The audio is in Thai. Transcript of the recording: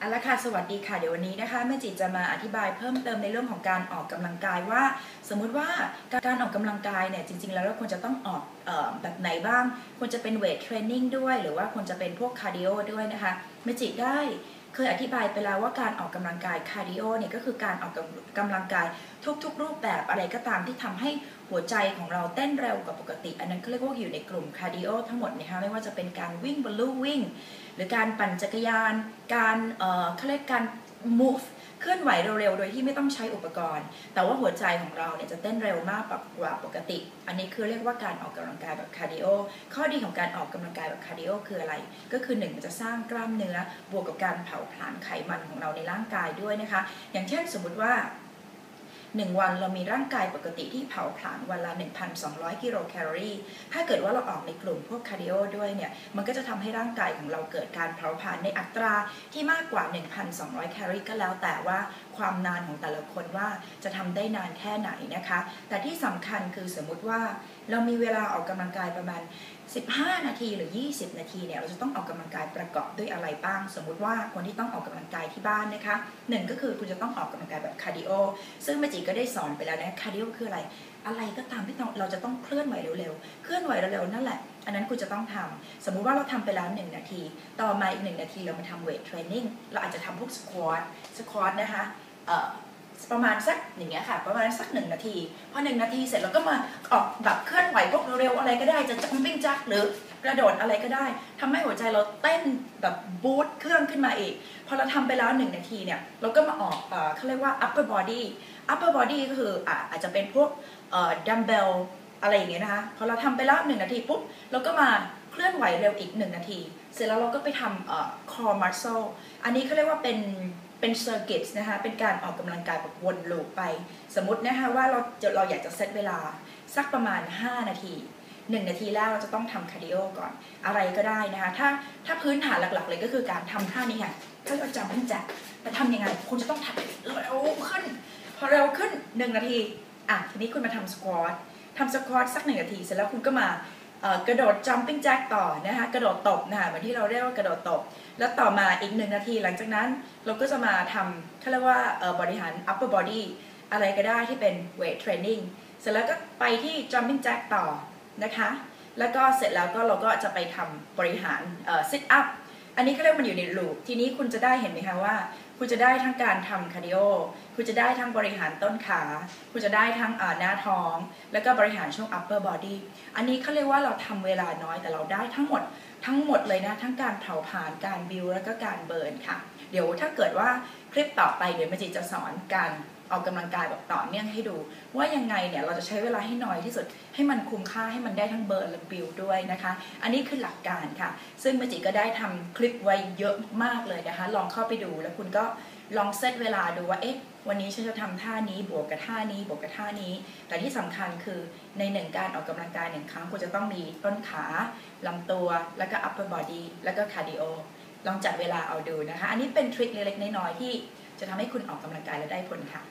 เอาละค่ะสวัสดีค่ะ เดี๋ยววันนี้นะคะแม่จิตจะมาอธิบายเพิ่มเติมในเรื่องของการออกกำลังกายว่า สมมุติว่าการออกกำลังกายเนี่ยจริง ๆ แล้วเราควรจะต้องออกออแบบไหนบ้าง ควรจะเป็นเวทเทรนนิ่งด้วย หรือว่าควรจะเป็นพวกคาร์ดิโอด้วยนะคะแม่จิตได้ เคยอธิบายไปแล้วว่าการออกกำลังกายคาร์ดิโอเนี่ยก็คือการออกกำลังกายทุกๆ รูปแบบอะไรก็ตามที่ทำให้หัวใจของเราเต้นเร็วกว่าปกติ อันนั้นเขาเรียกว่าอยู่ในกลุ่มคาร์ดิโอทั้งหมดนะคะไม่ว่าจะเป็นการวิ่งบนลู่วิ่ง หรือการปั่นจักรยาน การเอ่อเขาเรียกการ move เคลื่อนไหวเร็วๆ โดยที่ไม่ต้องใช้อุปกรณ์ แต่ว่าหัวใจของเราเนี่ยจะเต้นเร็วมากกว่าปกติ อันนี้คือเรียกว่าการออกกำลังกายแบบคาร์ดิโอ ข้อดีของการออกกำลังกายแบบคาร์ดิโอคืออะไร ก็คือหนึ่งมันจะสร้างกล้ามเนื้อ บวกกับการเผาผลาญไขมันของเราในร่างกายด้วยนะคะ อย่างเช่นสมมติว่า 1 วันเรามีร่างกายปกติที่เผาผลาญวันละ 1,200 กิโลแคลอรี่ ถ้าเกิดว่าเราออกในกลุ่มพวกคาร์ดิโอด้วยเนี่ย มันก็จะทำให้ร่างกายของเราเกิดการเผาผลาญในอัตราที่มากกว่า 1,200 แคลอรี่ก็แล้วแต่ว่าความนานของแต่ละคนว่าจะทำได้นานแค่ไหนนะคะ แต่ที่สำคัญคือสมมุติว่าเรามีเวลาออกกำลังกายประมาณ 15 นาทีหรือ 20 นาทีเนี่ย เราจะต้องออกกำลังกายประกอบ ด้วยอะไรบ้าง สมมุติว่าคนที่ต้องออกกำลังกายที่บ้านนะคะหนึ่งก็คือคุณจะต้องออกกำลังกายแบบคาร์ดิโอซึ่งเมจิก็ได้สอนไปแล้วนะคาร์ดิโอคืออะไร อะไรก็ตามที่เราจะต้องเคลื่อนไหวเร็วๆ เคลื่อนไหวเร็วๆนั่นแหละ อันนั้นคุณจะต้องทำสมมุติว่าเราทำไปแล้ว 1 นาที ต่อมาอีก 1 นาทีเรามาทำเวทเทรนนิ่งเราอาจจะทำพวกสควอตสควอตนะคะ ประมาณสักอย่างเงี้ยค่ะ ประมาณสักหนึ่งนาที พอหนึ่งนาทีเสร็จเราก็มาออกแบบเคลื่อนไหวพวกเร็วๆอะไรก็ได้จะจัมปิ้งจักหรือกระโดดอะไรก็ได้ทำให้หัวใจเราเต้นแบบบูตเครื่องขึ้นมาอีก พอเราทำไปแล้วหนึ่งนาทีเนี่ย เราก็มาออกเอ่อเขาเรียกว่า upper body upper body ก็คืออะอาจจะเป็นพวกดัมเบลอะไรอย่างเงี้ยนะคะพอเราทำไปแล้วหนึ่งนาทีปุ๊บเราก็มาเคลื่อนไหวเร็วอีกหนึ่งนาที เสร็จแล้วเราก็ไปทำเอ่อ core muscle อันนี้เขาเรียกว่าเป็น เป็นเซอร์กิตนะคะ เป็นการออกกำลังกายแบบวนลูปไป สมมตินะคะว่าเราจะเราอยากจะเซตเวลาสักประมาณ 5 นาที 1 นาทีแรกเราจะต้องทำคาร์ดิโอก่อนอะไรก็ได้นะคะ ถ้าถ้าพื้นฐานหลักๆ เลยก็คือการทำท่านี้ค่ะถ้าเราจำขึ้นจากแต่ทำยังไง คุณจะต้องทำเร็วขึ้น พอเร็วขึ้น 1 นาที อะ ทีนี้คุณมาทำสควอตทำสควอตสักหนึ่งนาที เสร็จแล้วคุณก็มา กระโดด jumping jack ต่อนะคะกระโดดตบนะคะเหมือนที่เราเรียกว่ากระโดดตบ แล้วต่อมาอีกหนึ่งนาทีหลังจากนั้นเราก็จะมาทำเขาเรียกว่าบริหาร upper body อะไรก็ได้ที่เป็น weight training เสร็จแล้วก็ไปที่ jumping jack ต่อนะคะ แล้วก็เสร็จแล้วก็เราก็จะไปทำบริหาร sit up อันนี้เขาเรียกมันอยู่ในลูปทีนี้คุณจะได้เห็นไหมคะว่า คุณจะได้ทั้งการทำคาร์ดิโอ คุณจะได้ทั้งบริหารต้นขา คุณจะได้ทั้งหน้าท้อง แล้วก็บริหารช่วง upper body อันนี้เขาเรียกว่าเราทำเวลาน้อยแต่เราได้ทั้งหมดทั้งหมดเลยนะ ทั้งการเผาผลาญการบิวแล้วก็การเบิร์นค่ะ เดี๋ยวถ้าเกิดว่า คลิปต่อไปเดี๋ยวมาจิจะสอนการออกกำลังกายแบบต่อเนื่องให้ดู ว่ายังไงเนี่ยเราจะใช้เวลาให้น้อยที่สุด ให้มันคุ้มค่าให้มันได้ทั้งเบิร์นและบิวด้วยนะคะ อันนี้คือหลักการค่ะ ซึ่งมาจิก็ได้ทำคลิปไว้เยอะมากเลยนะคะ ลองเข้าไปดูแล้วคุณก็ลองเซตเวลาดูว่าเอ๊ะวันนี้ฉันจะทำท่านี้บวกกับท่านี้บวกกับท่านี้ แต่ที่สำคัญคือในหนึ่งการออกกำลังกายหนึ่งครั้งคุณจะต้องมีต้นขาลำตัว แล้วก็ upper body แล้วก็คาร์ดิโอ ลองจัดเวลาเอาดูนะคะ อันนี้เป็นทริคเล็กๆน้อยๆที่จะทำให้คุณออกกำลังกายและได้ผลค่ะ